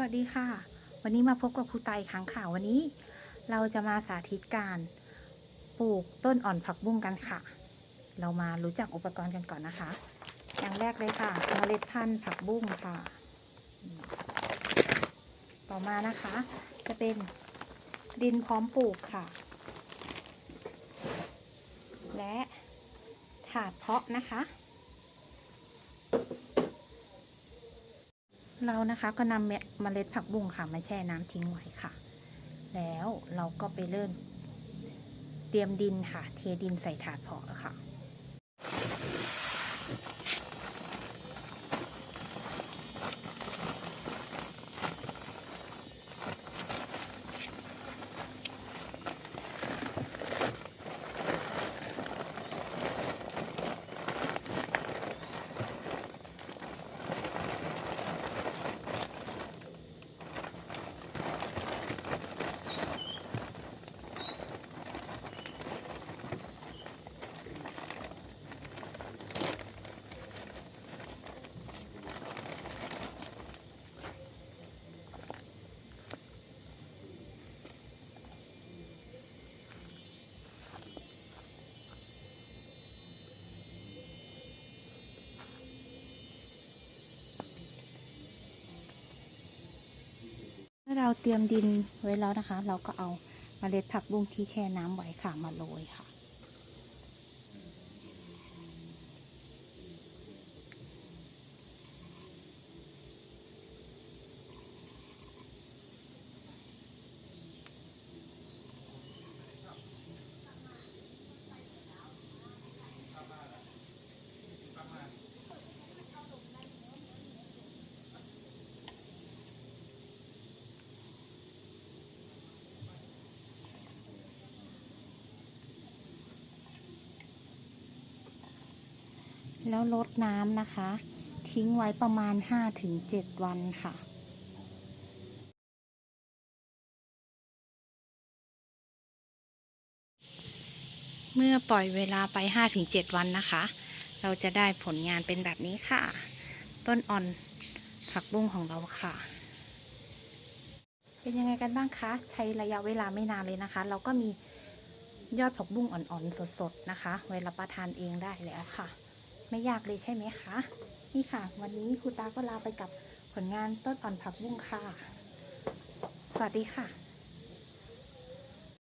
วัสดีค่ะ วันนี้มาพบกับครูไต๋ครั้งค่ะวันนี้ เราจะมาสาธิตการปลูกต้นอ่อนผักบุ้งกันค่ะ เรามารู้จักอุปกรณ์กันก่อนนะคะ อย่างแรกเลยค่ะเมล็ดพันธุ์ผักบุ้งค่ะ ต่อมานะคะ จะเป็นดินพร้อมปลูกค่ะ และถาดเพาะนะคะ เรานะคะก็นำเมล็ดผักบุ้งค่ะมาแช่น้ำทิ้งไว้ค่ะ แล้วเราก็ไปเริ่มเตรียมดินค่ะ เทดินใส่ถาดเพาะค่ะ เราเตรียมดินไว้แล้วนะคะ เราก็เอาเมล็ดผักบุ้งที่แช่น้ำไว้ค่ะมาโรยค่ะ แล้วลดน้ำนะคะ ทิ้งไว้ประมาณ 5-7 วันค่ะเมื่อปล่อยเวลาไป 5-7 วันนะคะ เราจะได้ผลงานเป็นแบบนี้ค่ะ ต้นอ่อนผักบุ้งของเราค่ะ เป็นยังไงกันบ้างคะ ใช้ระยะเวลาไม่นานเลยนะคะ เราก็มียอดผักบุ้งอ่อนๆสดๆนะคะไว้รับประทานเองได้แล้วค่ะ ไม่ยากเลยใช่ไหมคะ นี่ค่ะ วันนี้ครูตาก็ลาไปกับผลงานต้นอ่อนผักบุ้งค่ะ สวัสดีค่ะ